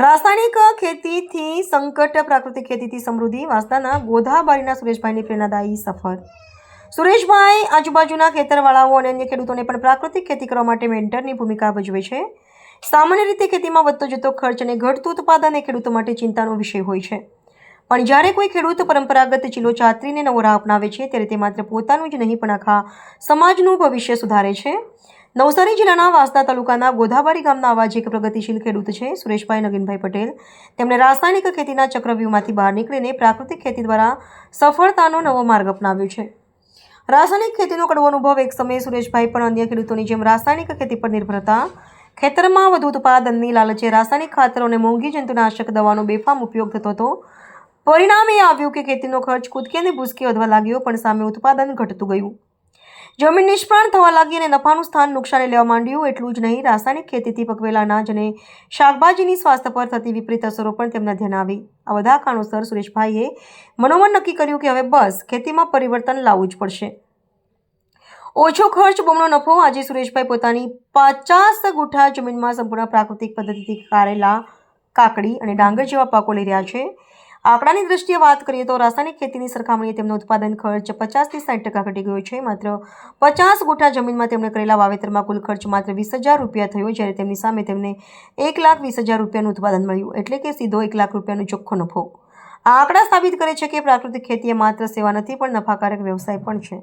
રાસાયણિક ખેતીથી સંકટ, પ્રાકૃતિક ખેતીથી સમૃદ્ધિ વાંસદાના ગોધાબારીના સુરેશભાઈની પ્રેરણાદાયી સફર. સુરેશભાઈ આજુબાજુના ખેતરવાળાઓ અને અન્ય ખેડૂતોને પણ પ્રાકૃતિક ખેતી કરવા માટે મેન્ટરની ભૂમિકા ભજવે છે. સામાન્ય રીતે ખેતીમાં વધતો જતો ખર્ચ અને ઘટતું ઉત્પાદન એ ખેડૂતો માટે ચિંતાનો વિષય હોય છે. પણ જ્યારે કોઈ ખેડૂત પરંપરાગત ચીલો ચાતરીને નવો રાહ અપનાવે છે, ત્યારે તે માત્ર પોતાનું જ નહીં, પણ આખા સમાજનું ભવિષ્ય સુધારે છે. નવસારી જિલ્લાના વાસદા તાલુકાના ગોધાબારી ગામના આવા જ એક પ્રગતિશીલ ખેડૂત છે, સુરેશભાઈ નગીનભાઈ પટેલ. તેમણે રાસાયણિક ખેતીના ચક્રવ્યૂહમાંથી બહાર નીકળીને પ્રાકૃતિક ખેતી દ્વારા સફળતાનો નવો માર્ગ અપનાવ્યો છે. રાસાયણિક ખેતીનો કડવો અનુભવ એક સમયે સુરેશભાઈ પણ અન્ય ખેડૂતોની જેમ રાસાયણિક ખેતી પર નિર્ભર હતા. ખેતરમાં વધુ ઉત્પાદનની લાલચે રાસાયણિક ખાતરો અને મોંઘી જંતુનાશક દવાનો બેફામ ઉપયોગ થતો હતો. પરિણામ એ આવ્યું કે ખેતીનો ખર્ચ કૂદકે અને ભૂસકે વધવા લાગ્યો, પણ સામે ઉત્પાદન ઘટતું ગયું. જમીન નિષ્ફળ થવા લાગી અને નફાનું સ્થાન નુકસાને લેવા માંડ્યું, એટલું જ નહીં. રાસાયણિક ખેતીથી પકવેલા અનાજ અને શાકભાજીની સ્વાસ્થ્ય પર થતી વિપરીત અસરો પણ તેમના ધ્યાન આવી. આ બધા કારણોસર સુરેશભાઈએ મનોમન નક્કી કર્યું કે હવે બસ ખેતીમાં પરિવર્તન લાવવું જ પડશે. ઓછો ખર્ચ, બમણો નફો, આજે સુરેશભાઈ પોતાની પચાસ ગુઠા જમીનમાં સંપૂર્ણ પ્રાકૃતિક પદ્ધતિથી કારેલા કાકડી અને ડાંગર જેવા પાકો લઈ રહ્યા છે. આંકડાની દ્રષ્ટિએ વાત કરીએ તો રાસાયણિક ખેતીની સરખામણીએ તેમનો ઉત્પાદન ખર્ચ પચાસથી સાઠ ટકા ઘટી ગયો છે. માત્ર પચાસ ગુઠા જમીનમાં તેમણે કરેલા વાવેતરમાં કુલ ખર્ચ માત્ર વીસ હજાર રૂપિયા થયો, જ્યારે તેમની સામે તેમને એક લાખ વીસ હજાર રૂપિયાનું ઉત્પાદન મળ્યું, એટલે કે સીધો એક લાખ રૂપિયાનો ચોખ્ખો નફો. આ આંકડા સાબિત કરે છે કે પ્રાકૃતિક ખેતી એ માત્ર સેવા નથી, પણ નફાકારક વ્યવસાય પણ છે.